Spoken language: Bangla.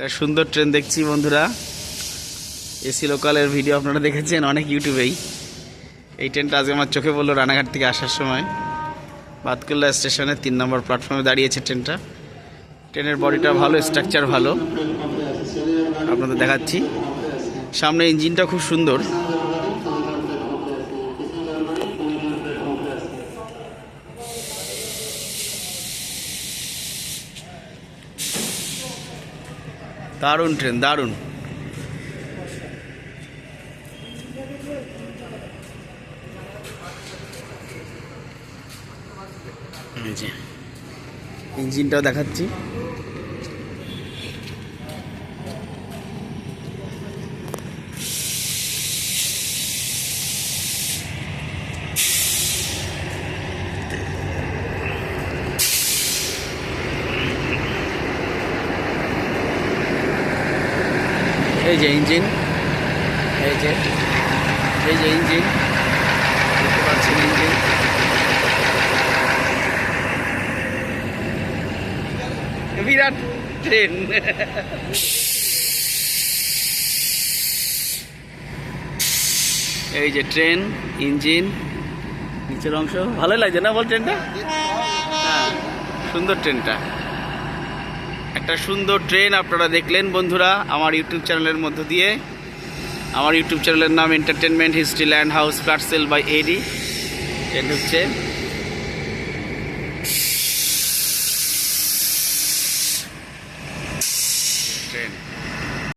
একটা সুন্দর ট্রেন দেখছি বন্ধুরা। এসি লোকালের ভিডিও আপনারা দেখেছেন অনেক ইউটিউবেই। এই ট্রেনটা আজকে আমার চোখে পড়ল রানাঘাট থেকে আসার সময়। বাতকুল্লা স্টেশনে তিন নম্বর প্ল্যাটফর্মে দাঁড়িয়েছে ট্রেনটা ট্রেনের বডিটা ভালো স্ট্রাকচার ভালো। আপনাদের দেখাচ্ছি। সামনে ইঞ্জিনটা খুব সুন্দর। দারুণ ট্রেন দারুণ। ইঞ্জিনটাও দেখাচ্ছি। এই যে ইঞ্জিন। এই যে এই যে ইঞ্জিন। দেখতে পাচ্ছেন ইঞ্জিন। বিরাট ট্রেন। এই যে ট্রেন ইঞ্জিন নিচের অংশ। ভালোই লাগছে না বল ট্রেনটা হ্যাঁ সুন্দর ট্রেনটা। একটা সুন্দর ট্রেন আপনারা দেখলেন বন্ধুরা আমার ইউটিউব চ্যানেলের মধ্য দিয়ে। আমার ইউটিউব চ্যানেলের নাম entertainment history land house parcel by AD train হচ্ছে। ট্রেন।